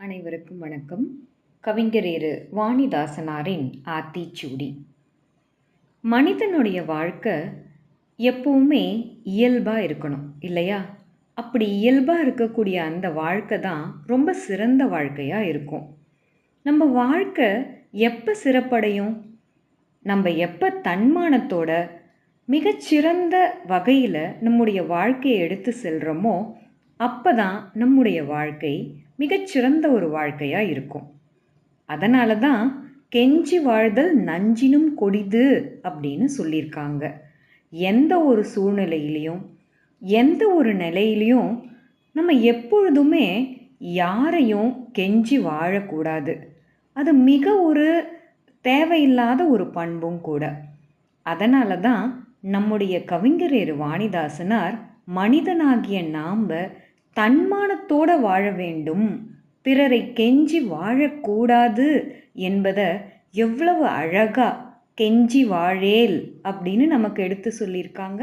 அனைவருக்கும் வணக்கம். கவிஞரேறு வாணிதாசனாரின் ஆத்திச்சூடி. மனிதனுடைய வாழ்க்கை எப்பவுமே இயல்பாக இருக்கணும் இல்லையா? அப்படி இயல்பாக இருக்கக்கூடிய அந்த வாழ்க்கை தான் ரொம்ப சிறந்த வாழ்க்கையாக இருக்கும். நம்ம வாழ்க்கை எப்போ சிறப்படையும்? நம்ம எப்போ தன்மானத்தோட மிகச்சிறந்த வகையில் நம்முடைய வாழ்க்கையை எடுத்து செல்கிறோமோ அப்போ தான் நம்முடைய வாழ்க்கை மிகச்சிறந்த ஒரு வாழ்க்கையாக இருக்கும். அதனால தான் கெஞ்சி வாழ்தல் நஞ்சினும் கொடிது அப்படின்னு சொல்லியிருக்காங்க. எந்த ஒரு சூழ்நிலையிலையும் எந்த ஒரு நிலையிலையும் நம்ம எப்பொழுதுமே யாரையும் கெஞ்சி வாழக்கூடாது. அது மிக ஒரு தேவையில்லாத ஒரு பண்பும் கூட. அதனால தான் நம்முடைய கவிஞரேறு வாணிதாசனார் மனிதனாகிய நாம் தன்மானத்தோடு வாழ வேண்டும். பிறரை கெஞ்சி வாழக்கூடாது என்பதை எவ்வளவு அழகாக கெஞ்சி வாழேல் அப்படின்னு நமக்கு எடுத்து சொல்லியிருக்காங்க.